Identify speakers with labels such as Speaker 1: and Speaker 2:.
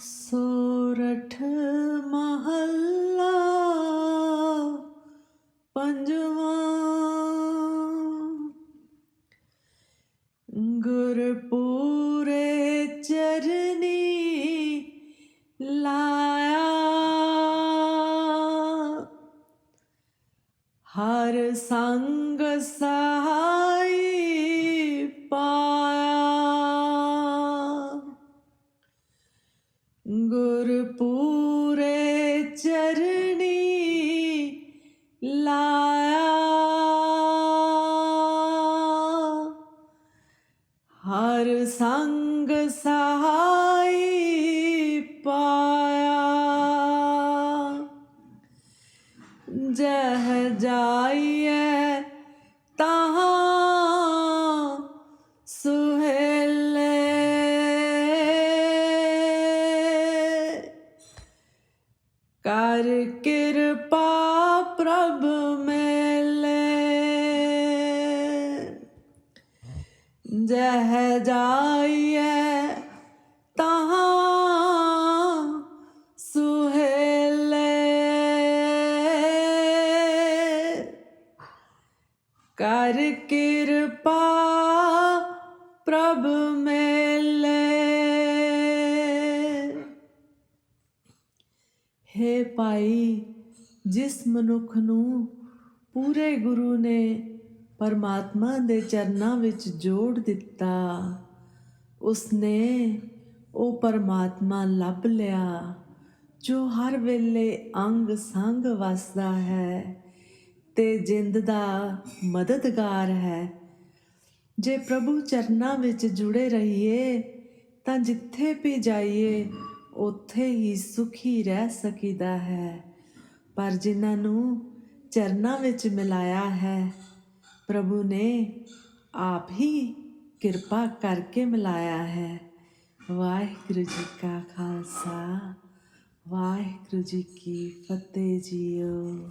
Speaker 1: ਸੋਰਠ ਮਹੱਲਾ ਪੰਜਵਾਂ। ਗੁਰਪੂਰੇ ਚਰਨੀ ਲਾਇਆ। ਹਰ ਸੰਗ ਸਹਾਈ ਪਾਇਆ ਗੁਰਪੂਰੇ ਚਰਣੀ ਲਾਇਆ। ਹਰ ਸੰਗ ਸਹਾਈ ਪਾਇਆ। ਜਹ ਜਾਈਏ ਕਰ ਕਿਰਪਾ ਪ੍ਰਭ ਮੇਲੇ। ਜਹ ਜਾਈਏ ਤਹਾਂ ਸੁਹੇਲੇ। ਕਰ ਕਿਰਪਾ ਪ੍ਰਭ ਮੇਲੇ। ਹੈ ਭਾਈ, ਜਿਸ ਮਨੁੱਖ ਨੂੰ ਪੂਰੇ ਗੁਰੂ ਨੇ ਪਰਮਾਤਮਾ ਦੇ ਚਰਨਾਂ ਵਿੱਚ ਜੋੜ ਦਿੱਤਾ, ਉਸਨੇ ਉਹ ਪਰਮਾਤਮਾ ਲੱਭ ਲਿਆ, ਜੋ ਹਰ ਵੇਲੇ ਅੰਗ ਸੰਗ ਵਸਦਾ ਹੈ ਤੇ ਜਿੰਦ ਦਾ ਮਦਦਗਾਰ ਹੈ। ਜੇ ਪ੍ਰਭੂ ਚਰਨਾਂ ਵਿੱਚ ਜੁੜੇ ਰਹੀਏ, ਤਾਂ ਜਿੱਥੇ ਵੀ ਜਾਈਏ ਉੱਥੇ ਹੀ ਸੁਖੀ ਰਹਿ ਸਕੀਦਾ ਹੈ। ਪਰ ਜਿਨ੍ਹਾਂ ਨੂੰ ਚਰਨਾਂ ਵਿੱਚ ਮਿਲਾਇਆ ਹੈ, ਪ੍ਰਭੂ ਨੇ ਆਪ ਹੀ ਕਿਰਪਾ ਕਰਕੇ ਮਿਲਾਇਆ ਹੈ। ਵਾਹਿਗੁਰੂ ਜੀ ਕਾ ਖਾਲਸਾ, ਵਾਹਿਗੁਰੂ ਜੀ ਕੀ ਫਤਿਹ ਜੀਓ।